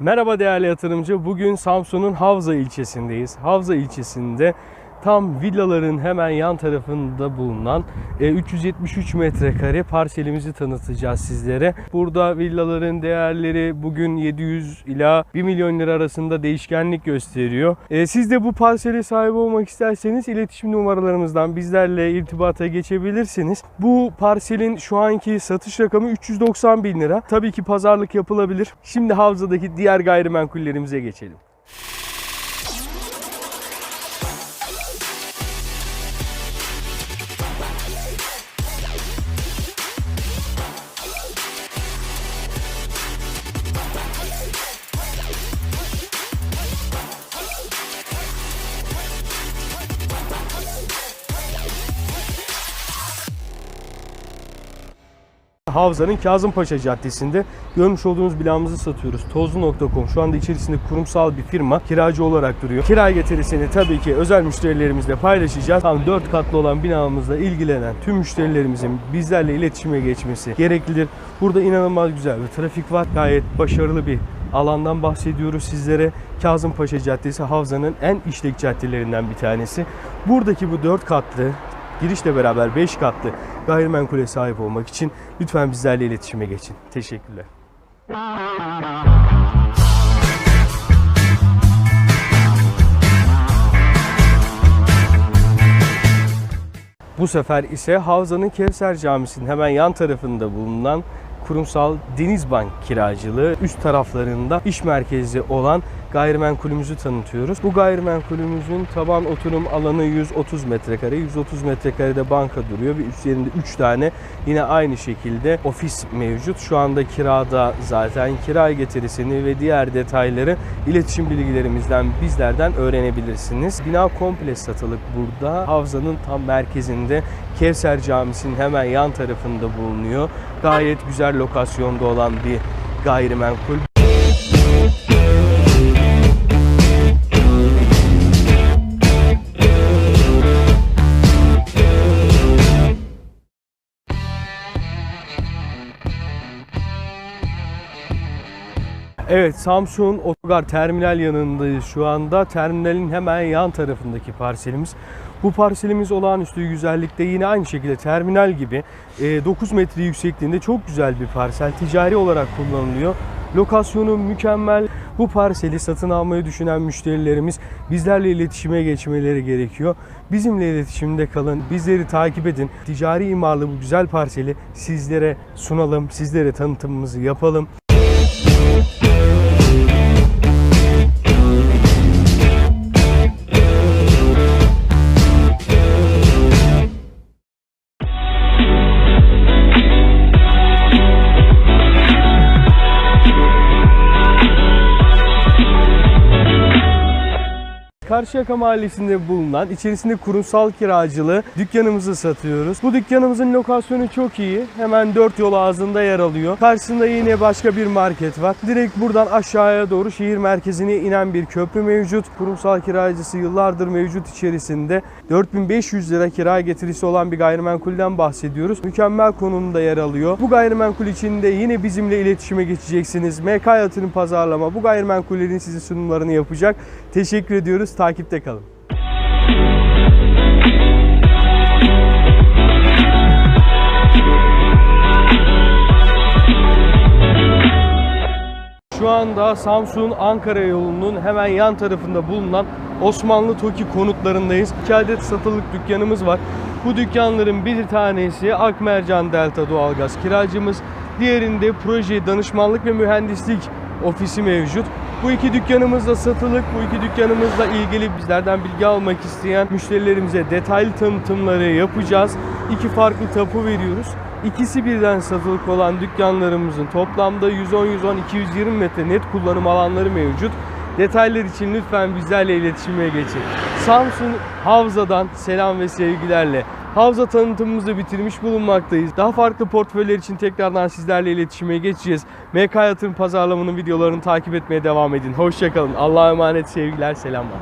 Merhaba değerli yatırımcı. Bugün Samsun'un Havza ilçesindeyiz. Havza ilçesinde tam villaların hemen yan tarafında bulunan e, 373 metrekare parselimizi tanıtacağız sizlere. Burada villaların değerleri bugün 700 ila 1 milyon lira arasında değişkenlik gösteriyor. E, Siz de bu parsele sahip olmak isterseniz iletişim numaralarımızdan bizlerle irtibata geçebilirsiniz. Bu parselin şu anki satış rakamı 390 bin lira. Tabii ki pazarlık yapılabilir. Şimdi Havza'daki diğer gayrimenkullerimize geçelim. Havza'nın Kazımpaşa Caddesi'nde görmüş olduğunuz binamızı satıyoruz. Tozlu.com şu anda içerisinde kurumsal bir firma kiracı olarak duruyor. Kira getirisini tabii ki özel müşterilerimizle paylaşacağız. Tam 4 katlı olan binamızla ilgilenen tüm müşterilerimizin bizlerle iletişime geçmesi gereklidir. Burada inanılmaz güzel bir trafik var. Gayet başarılı bir alandan bahsediyoruz sizlere. Kazımpaşa Caddesi Havza'nın en işlek caddelerinden bir tanesi. Buradaki bu 4 katlı girişle beraber 5 katlı gayrimenkule sahip olmak için lütfen bizlerle iletişime geçin. Teşekkürler. Bu sefer ise Havza'nın Kevser Camisi'nin hemen yan tarafında bulunan kurumsal Denizbank kiracılığı üst taraflarında iş merkezi olan gayrimenkulümüzü tanıtıyoruz. Bu gayrimenkulümüzün taban oturum alanı 130 metrekare. 130 metrekarede banka duruyor ve üzerinde 3 tane yine aynı şekilde ofis mevcut. Şu anda kirada zaten kira getirisini ve diğer detayları iletişim bilgilerimizden bizlerden öğrenebilirsiniz. Bina komple satılık burada. Havzanın tam merkezinde Kevser Camisi'nin hemen yan tarafında bulunuyor. Gayet güzel lokasyonda olan bir gayrimenkul. Evet Samsun Otogar Terminal yanındayız şu anda. Terminalin hemen yan tarafındaki parselimiz. Bu parselimiz olağanüstü güzellikte yine aynı şekilde terminal gibi e, 9 metre yüksekliğinde çok güzel bir parsel. Ticari olarak kullanılıyor. Lokasyonu mükemmel. Bu parseli satın almayı düşünen müşterilerimiz bizlerle iletişime geçmeleri gerekiyor. Bizimle iletişimde kalın, bizleri takip edin. Ticari imarlı bu güzel parseli sizlere sunalım, sizlere tanıtımımızı yapalım. Karşıyaka Mahallesi'nde bulunan içerisinde kurumsal kiracılığı dükkanımızı satıyoruz. Bu dükkanımızın lokasyonu çok iyi. Hemen dört yol ağzında yer alıyor. Karşısında yine başka bir market var. Direkt buradan aşağıya doğru şehir merkezine inen bir köprü mevcut. Kurumsal kiracısı yıllardır mevcut içerisinde. 4500 lira kira getirisi olan bir gayrimenkulden bahsediyoruz. Mükemmel konumda yer alıyor. Bu gayrimenkul içinde yine bizimle iletişime geçeceksiniz. MK Yatırım Pazarlama bu gayrimenkullerin size sunumlarını yapacak. Teşekkür ediyoruz. Takipte kalın. Şu anda Samsun Ankara yolunun hemen yan tarafında bulunan Osmanlı Toki konutlarındayız. İki adet satılık dükkanımız var. Bu dükkanların bir tanesi Akmercan Delta Doğalgaz kiracımız. Diğerinde proje danışmanlık ve mühendislik ofisi mevcut. Bu iki dükkanımız da satılık. Bu iki dükkanımızla ilgili bizlerden bilgi almak isteyen müşterilerimize detaylı tanıtımları yapacağız. İki farklı tapu veriyoruz. İkisi birden satılık olan dükkanlarımızın toplamda 110, 110, 220 metre net kullanım alanları mevcut. Detaylar için lütfen bizlerle iletişime geçin. Samsun Havza'dan selam ve sevgilerle. Havza tanıtımımızı bitirmiş bulunmaktayız. Daha farklı portföyler için tekrardan sizlerle iletişime geçeceğiz. MK Yatırım Pazarlamanın videolarını takip etmeye devam edin. Hoşçakalın. Allah'a emanet sevgiler, selamlar.